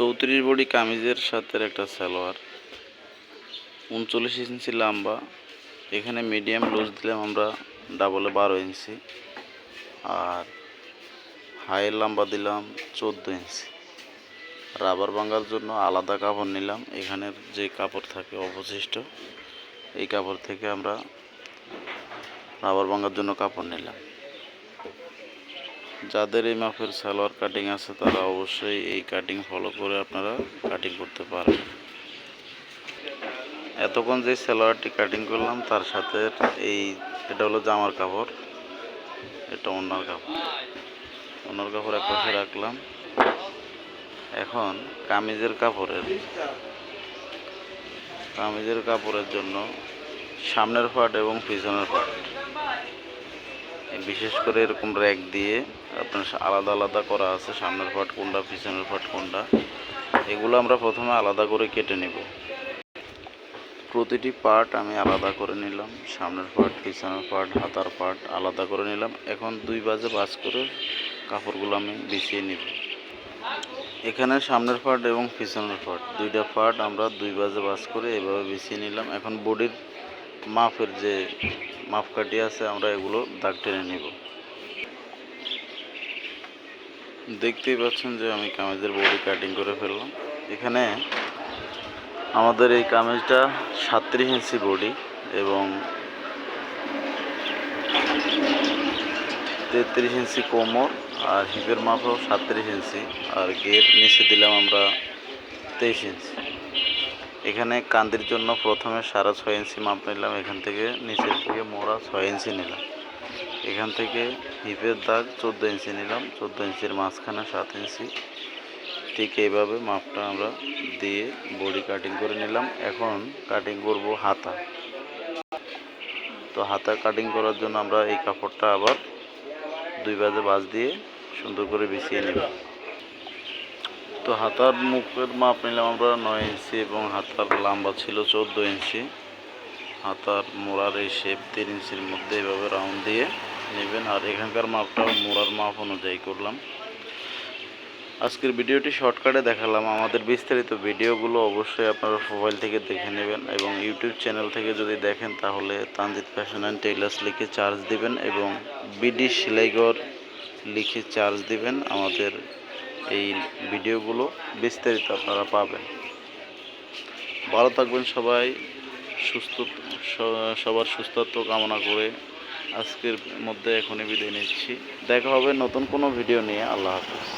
চৌত্রিশ বডি কামিজের সাথে একটা সালোয়ার, উনচল্লিশ ইঞ্চি লম্বা, এখানে মিডিয়াম লুজ দিলাম আমরা ডাবলে বারো ইঞ্চি, আর হাই লম্বা দিলাম চোদ্দ ইঞ্চি। রাবার ভাঙার জন্য আলাদা কাপড় নিলাম, এখানের যে কাপড় থাকে অবশিষ্ট, এই কাপড় থেকে আমরা রাবার ভাঙার জন্য কাপড় নিলাম। যাদের এই মাপের সালোয়ার কাটিং আছে, তারা অবশ্যই এই কাটিং ফলো করে আপনারা কাটিং করতে পারবেন। এতক্ষণ যে সালোয়ারটি কাটিং করলাম, তার সাথে এই, এটা হলো জামার কাপড়। এটা অন্যার কাপড়। অন্যার কাপড় এক পাশে রাখলাম। এখন কামিজের কাপড়ের কামিজের কাপড়ের জন্য সামনের পাট এবং পিছনের পাট বিশেষ করে এরকম র্যাক দিয়ে আপনার আলাদা আলাদা করা আছে, সামনের পাট কোনটা, পিছনের পাট কোনটা, এগুলো আমরা প্রথমে আলাদা করে কেটে নেব। প্রতিটি পার্ট আমি আলাদা করে নিলাম, সামনের পার্ট পিছনের পার্ট হাতার পার্ট আলাদা করে নিলাম। এখন দুই বাজে বাজ করে কাপড়গুলো আমি বিছিয়ে নিব। এখানে সামনের পার্ট এবং পিছনের পার্ট দুইটা পার্ট আমরা দুই বাজে বাজ করে এভাবে বিছিয়ে নিলাম। এখন বডির মাপের যে মাপকাঠি আছে, আমরা এগুলো দাগ টেনে নিব। দেখতেই পাচ্ছেন যে আমি কামিজের বডি কাটিং করে ফেললাম। এখানে আমাদের এই কামিজটা সাতত্রিশ ইঞ্চি বডি এবং তেত্রিশ ইঞ্চি কোমর আর হিপের মাপও সাতত্রিশ ইঞ্চি। আর গেট নিচে দিলাম আমরা তেইশ ইঞ্চি। এখানে কান্দির জন্য প্রথমে সারা ছয় ইঞ্চি মাপ নিলাম, এখান থেকে নিচের দিকে মোড়া ছয় ইঞ্চি নিলাম। এখান থেকে হিপের দাগ চোদ্দ ইঞ্চি নিলাম, চোদ্দ ইঞ্চির মাঝখানে সাত ইঞ্চি। ঠিক এইভাবে মাপটা আমরা দিয়ে বডি কাটিং করে নিলাম। এখন কাটিং করব হাতা। তো হাতা কাটিং করার জন্য আমরা এই কাপড়টা আবার দুই বাজে বাজ দিয়ে সুন্দর করে বিছিয়ে নেব। তো হাতার মুখের মাপ নিলাম আমরা নয় ইঞ্চি এবং হাতার লম্বা ছিল চোদ্দ ইঞ্চি। হাতার মোড়ার এই শেপ তিন ইঞ্চির মধ্যে এভাবে রাউন্ড দিয়ে নেবেন। আর এখানকার মাপটাও মোড়ার মাপ অনুযায়ী করলাম। আজকের ভিডিওটি শর্টকাটে দেখালাম। আমাদের বিস্তারিত ভিডিওগুলো অবশ্যই আপনারা মোবাইল থেকে দেখে নেবেন এবং ইউটিউব চ্যানেল থেকে যদি দেখেন, তাহলে তানজিৎ ফ্যাশন অ্যান্ড টেইলার্স লিখে চার্জ দিবেন এবং বিডি সেলাইঘর লিখে চার্জ দিবেন আমাদের এই ভিডিওগুলো বিস্তারিত আপনারা পাবেন। ভালো থাকবেন সবাই, সুস্থ, সবার সুস্থত্ব কামনা করে আজকের মধ্যে এখনই বিদায় নিচ্ছি। দেখা হবে নতুন কোনো ভিডিও নিয়ে। আল্লাহ হাফিজ।